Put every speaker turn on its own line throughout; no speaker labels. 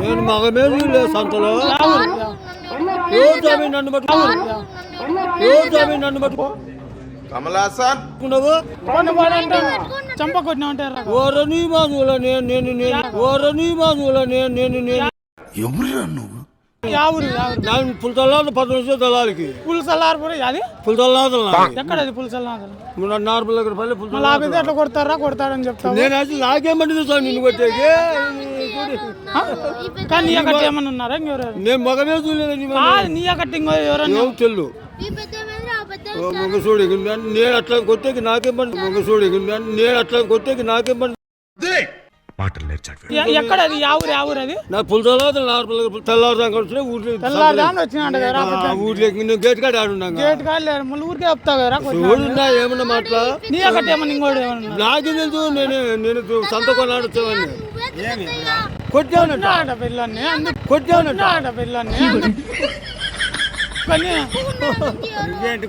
నేను మగమే సంతలో. ఏ స్వామి నన్ను పట్టుకో. ఏ స్వామి నన్ను పట్టుకో.
కమలాసన్
నువ్వు
చంప కొట్టినావంటే ఎర్ర
ఓరని మాధువుల నేను నేను నేను ఓరని మాధువుల నేను నేను నేను.
యావురు యావురు
నేను పులితల్లాదు పది నిమిషాలు తలాలికి
పులుసల్లారు అది
పులితల్లాదు
ఎక్కడ అది పులుసల్లారు
నార్మల్ దగ్గర పల్లె పులితల్లా
ఎట్లా కొడతారా? కొడతారని చెప్తావు?
నేను అసలు నాకేమంటుంది నిన్ను?
కానీ నీ ఏమన్నా ఉన్నారా ఇంకెవరు?
నేను మగమే చూడలేదు నీ
అక్కడ ఇంకో ఎవరన్నా?
మొగ చూడు నేను- అట్లా కొట్టేకి నాకేం పని మొగ చూడు నేను- అట్లా కొట్టేకి నాకేం పని
ఎ- ఎక్కడ అది యావురు యావురు అది?
నా పులితల్లాదు నార్మల్ తెల్లారుదాకా వచ్చిన ఊర్లో
తెల్లారుదాన్ని వచ్చినాడు కదా
ఊర్లోకి నేను గేట్ కాడ ఆడున్నాగా
గేట్ కాదు మళ్ళీ ఊరికే చెప్తావు కదా కొట్టినా.
చూడున్నా ఏమన్నా మాట్లా?
నీ అక్కడ ఏమన్నా ఇంకోటి ఏమన్నా?
నాకేం తెలుసు నేను నేను సంత కొనాడుతావని కొట్టానంట
ఆడ పిల్లల్ని అందుకు
కొట్టానంట
ఆడ పిల్లల్ని అందుకు. కానీ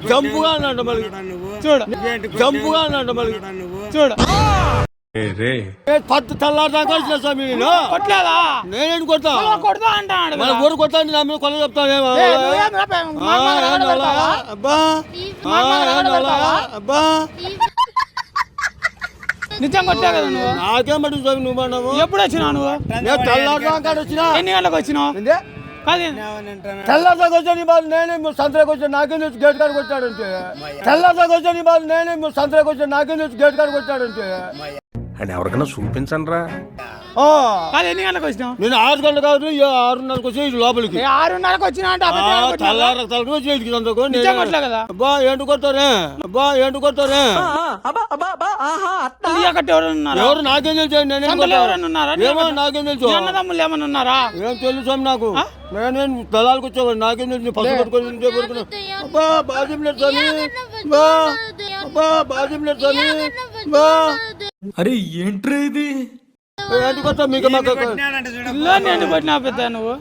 జంపుగా అన్నాడు మళ్ళీ.
చూడు.
జంపుగా అన్నాడు మళ్ళీ.
చూడు.
పత్తు తెల్లారుదాకా వచ్చిన స్వామి నేను?
కొట్టలేదా?
నేనేం కొడతా?
కొడతా అంటాడు
మన ఊరు కొట్టాను నా మీద కొల చెప్తానేమో
ఏ, నువ్వేం రా, పే-
ఆ,
మా అమ్మ
ఏంది
దగ్గర
అలా?
పెడతావా?
అబ్బా? అబ్బా.
నిజం కొట్టా కదా నువ్వు?
నాకేం పట్టింది స్వామి నువ్వు అన్నావు
ఎప్పుడు వచ్చినావు నువ్వు?
నేను తెల్లారుదాకా వచ్చిన?
ఎన్ని గంటలకు వచ్చినావు? కాదు.
తెల్లారుదాకా వచ్చాను బాధ నేనే సంతలోకి వచ్చాను నాకేం తెలుసు గేట్ కాడికి వచ్చాడంటే? తెల్లారుదాకా వచ్చాను బాధ నేనే సంతలోకి వచ్చాను నాకేం తెలుసు గేట్ కాడికి వచ్చాడంటే?
అని ఎవరికైనా చూపించండి రా
ఆ,
కాదు ఎన్ని గంటలకు వచ్చినావు?
నేను ఆరు గంటలు కాదు ఈ ఆరున్నరకు వచ్చి ఇటు లోపలికి.
ఏ, ఆరున్నరకు వచ్చినా అంటే
ఆ,
అబద్ధం ఆడుకుంటున్నావా?
తెల్లార తలకు వచ్చి ఇటుకి సంతకు నేను-
నిజం కొట్టలే కదా?
అబ్బా ఏంటి కొడతారే? అబ్బా ఏంటి కొడతారే?
నీ అక్కడ ఎవరైనా ఉన్నారా
ఎవరు నాకేం తెలుసు నేనేం
సంతలో
కొడతా?
ఎవరైనా ఉన్నారా నీ
ఏమో
అక్కడ-
నాకేం తెలుసు.
నీ అన్నదమ్ములు ఏమన్నా ఉన్నారా
ఏం తెలుసు నాకు? నేనేం దళాలకు వచ్చేవాడు నాకేం తెలుసు? పసుపు పట్టుకొని ఇంటే పడుకున్నా. అబ్బా బాధ్యం లేదు స్వామి. అబ్బా అబ్బా బాధ్యం లేదు స్వామి. అబ్బా.
అరే ఏంట్రా ఇది?
పిల్లోని ఎందుకు కొట్టినావు పెద్ద నువ్వు?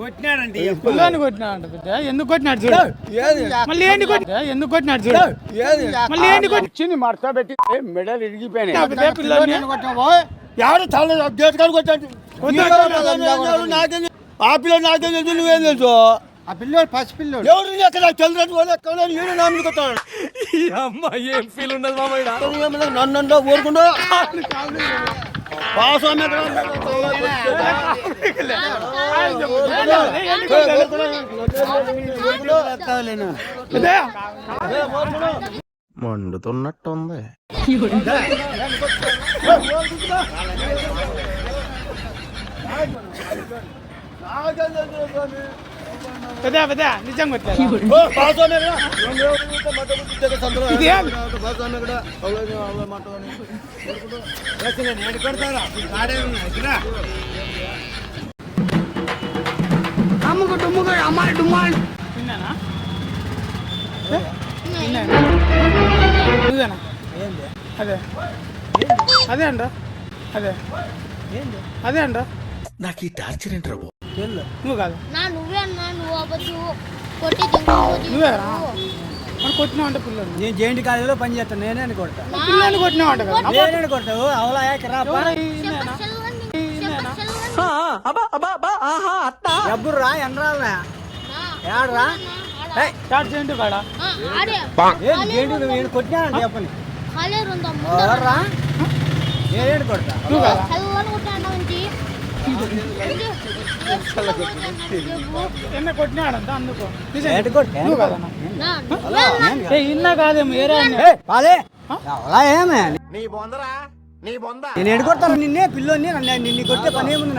పిల్లోని కొట్టినావు అంట పెద్ద? ఎందుకు కొట్టినాడు చూడు?
ఏది?
మళ్ళీ ఏంటి కొట్టి? ఎందుకు కొట్టినాడు చూడు?
ఏది?
మళ్ళీ ఏంటి కొట్టి?
వచ్చింది మడత పెట్టి మెడలు ఇరిగిపోయినాయి.
పిల్లోని
ఎవరు చాలా గేట్ నాకేం తెలుసు? ఆ పిల్ల నాకేం తెలుసు నువ్వేం తెలుసు?
ఆ పిల్లోడు పసి పిల్లోడు.
ఎవరు ఎక్కడ చంద్రజు వాళ్ళు ఎక్కడ ఈయన నా మీద కొట్టాడు
అమ్మాయి ఏం ఫీల్ ఉండదు మామయ్య
నన్ను ఊరుకుండా.
మండుతున్నట్టుంది.
పెద్ద పెద్ద నిజం? నువ్వేనా అదే. అదే అంట. అదే. అదే అంట.
నాకు ఈ టార్చర్ ఏంట్రా బాబు?
నువ్వు కాదు
నా నువ్వే అన్నా నువ్వు అవ్వచ్చు కొట్టి
మనం కొట్టినావు అంటే పిల్లలు
నేను జేంటి కాలేజీలో పని చేస్తాను నేనే అని కొడతా.
పిల్లని కొట్టినావు అంట
నేనే కొడతావు అవలా ఎవ్వరు రా ఎనరాలరా ఏడరా
స్టార్ట్ చేయండి కాడ?
ఏంటి నేను కొట్టినానండి చెప్పని.
ఖాళీ ఉందా?
ఎవర్రా నేనేడు కొడతా.
కదా ఎన్న అందుకో. కదా. ఇన్నా కాదేమో ఏరా
ఏమే? నేను ఎడుకొడతాను నిన్నే పిల్లోని నన్ను కొట్టే పని ఏముంది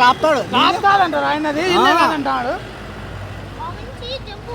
రాపుతాడు.
కాదంటారు ఆయనది ఇన్నే కాదంటాడు
ఆ నుంచి జంపు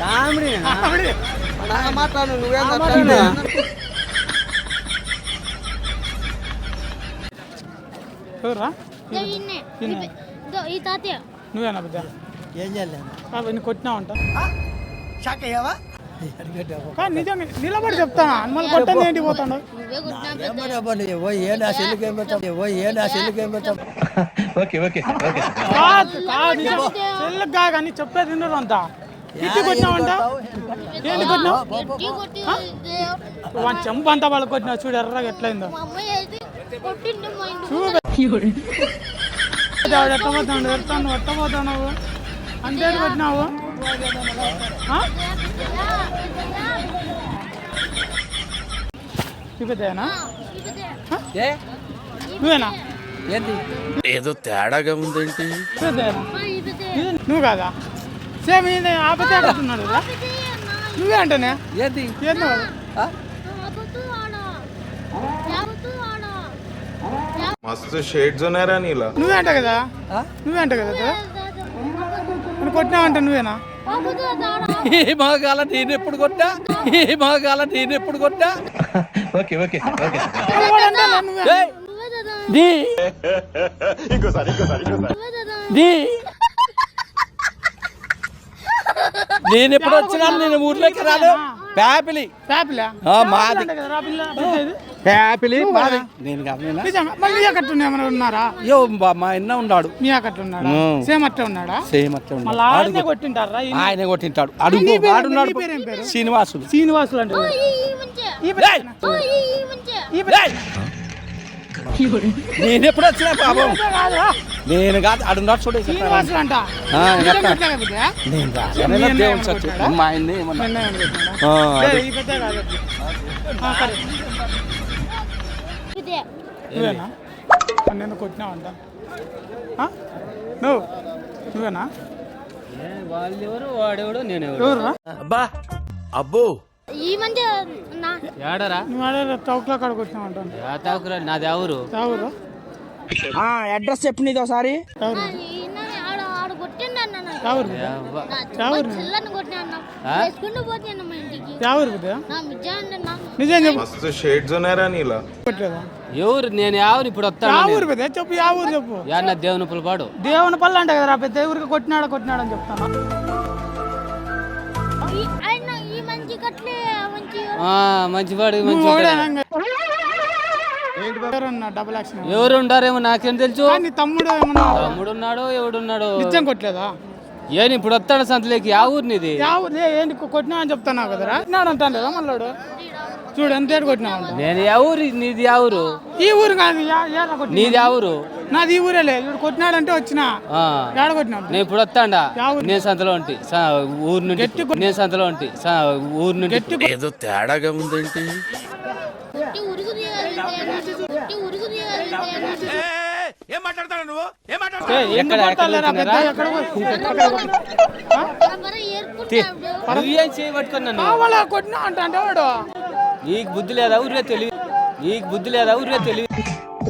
కామెడీ
మాట్లాడు నువ్వేం.
ఈ తాతయ్య.
నువ్వేనా
ఏం చేయలేదు?
నిజంగా నిలబడి చెప్తానా? మళ్ళీ కొట్టని ఏంటి పోతాడు? కానీ చెప్పేది వినరు అంతా. ఇట్టి కొట్టినావంట? ఏంటి కొట్టినావు. వాడి చెంపు అంతా వాళ్ళు కొట్టినావు చూడు ఎర్రగా ఎట్లయిందో.
ఇంటికి
ఆవిడ ఎట్ట పోతాడు? ఎడతాను ఎట్ట పోతావు అంతే కొట్టినావు?
ఏ?
నువ్వేనా?
ఏంటి
ఏదో తేడాగా ఉందేంటి?
నువ్వు కాదా? సేమ్ ఈయన ఆపతే నువ్వే అంటేనే? ఏందో?
మస్తు షేడ్స్ ఉన్నారా నీలా.
నువ్వే అంట కదా? నువ్వే అంట కదా? నువ్వు కొట్టినావంట నువ్వేనా?
ఈ మగాల నేను ఎప్పుడు కొట్టా? ఈ మగాల నేను ఎప్పుడు కొట్టా?
నువ్వు కూడా అంటావా నువ్వే.
ఏయ్, నీ నీ నేను ఎప్పుడు వచ్చినా నేను ఊర్లోకి రాను. ప్యాపిలి. మాది. ప్యాపిలి? నేను
మళ్ళీ ఏమైనా ఉన్నారా?
మా అన్న ఉన్నాడు.
మీ అక్కట్లు ఉన్నాడా. సేమ్ అట్టే ఉన్నాడా?
సేమ్ అట్లా ఉన్నాడు.
మళ్ళీ ఆయనే కొట్టింటారా?
ఆయన కొట్టింటాడు. అడుగు. వాడున్నాడు? శ్రీనివాసులు
శ్రీనివాసులు అంటే!
నేను ఎప్పుడు వచ్చినా పాపం? నేను కాదు చూడే ఎట్లా?
ఇట్లా కాకపోతే?
నేను దేవుని సచ్చు? మా ఆయన్ని ఏమన్నా?
నిన్న కొట్టినావంట? నువ్వు? నువ్వేనా?
వాళ్ళెవరు వాడెవడు? నేనెవరు
ఎవరురా?
అబ్బా! అబ్బో!
ఈ మధ్య
ఏడరా?
నువ్వు ఆడే చౌక్లో కాడ కొట్టినావంట
తాకురా నాది ఎవరు
ఎవరు
అడ్రస్ చెప్పు నీది ఒకసారి.
ఎవరు?
నేను ఎవరు ఇప్పుడు వస్తాను
చెప్పు యా ఊరు చెప్పు.
యాన్న దేవుని పులపాడు
దేవుని పల్లె అంట కదా పెద్ద ఊరికి కొట్టినాడు కొట్టినాడు అని చెప్తాను.
ఈ మంచి
ఎవరు ఉండారేమో నాకేం తెలుసు.
తమ్ముడు
తమ్ముడు ఉన్నాడో ఎవడున్నాడో?
నిజం కొట్టలేదా?
ఏని ఇప్పుడు వస్తాడు సంతలోకి. ఆ ఊరు
ఊరు? ఏ, ఏంటి కొట్టినా అని చెప్తున్నావు కదరా? కొట్టినాడు అంటాను కదా మళ్ళాడు చూడు ఎంత ఏడు అంట.
నేను ఆ ఊరు నీది ఆ ఊరు?
ఈ ఊరు కాదు కొట్టినా?
నీది ఆ ఊరు?
నాది ఈ ఊరేలే. ఇప్పుడు కొట్టినాడంటే వచ్చిన.
ఆ.
ఏడ కొట్టినాడు
నేను ఇప్పుడు వస్తాడా?
ఊరు?
నేను సంతలో ఉంటి. స- ఊరు నుండి నేను సంతలో ఉంటి. స- ఊరు నుండి
ఏదో తేడాగా ఉందేంటి?
ఆ?
ఏర్పుంటాడు
నువ్వేం? చేయబట్టుకుని నన్ను.
కావాలా? కొట్టినా అంట అంటే వాడు.
నీకు బుద్ధి లేదా? ఊరే తెలివి. నీకు బుద్ధి లేదా? ఊరే తెలివి.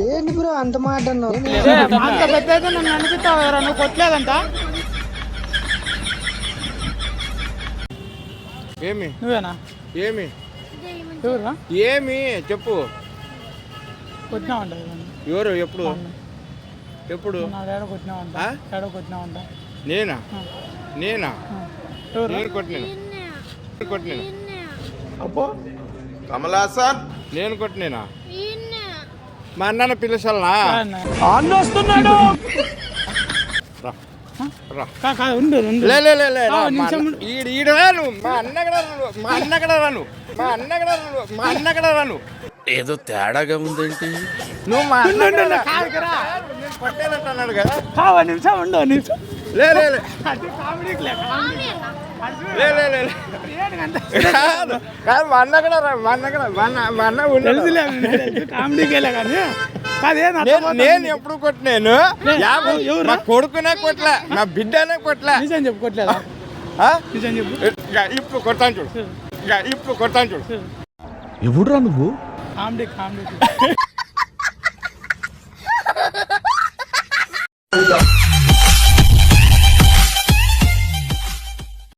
ఏ, అంత పెద్ద అయితే నన్ను అనిపిస్తావు? ఎవరా నువ్వు కొట్టలేదంట.
ఏమి?
నువ్వేనా?
ఏమి? ఏమి? చెప్పు.
కొట్టినావంట ఇవన్నీ.
ఎవరు? ఎప్పుడు? ఎప్పుడు?
నా ఏడ కొట్టినావంట
ఆ?
ఏడ కొట్టినావంట
నేనా? నేనా? నేను నేను కొట్టినాను
అబ్బో.
కమలాసన్
నేను కొట్టినేనా? మా అన్న పిలుసలనా
అన్న. వస్తున్నాడు.
రా. రా.
కా- కా, ఉండు ఉండు.
లే లే లే లే రా.
ఆ,
మా
నిమిషం
అన్న-
ఉండు.
ఈడు ఈడు రాను. మా అన్న కూడా రాను. మా అన్న కూడా రాను. మా అన్న కూడా రాను. మా అన్న కూడా రాను.
ఏదో తేడాగా ఉందేంటి?
నువ్వు మా కదా.
నిమిషం ఉండు నిమిషం.
లే లే? కాదు మా అన్న కూడా రా మా అన్న కూడా మా అన్న మా అన్న ఉన్నాడు.
తెలుసులే తెలుసు, కామెడీకేలే కానీ. కాదేం
నేను ఎప్పుడు కొట్టినాను? నా కొడుకునే కొట్ల నా బిడ్డనే కొట్ల.
నిజం చెప్పు కొట్టలేదా?
ఆ?
నిజం చెప్పు.
ఇక ఇప్పుడు కొడతాను చూడు. ఇప్పుడు కొడతాను చూడు.
ఎవడురా నువ్వు?
खामडे खामडे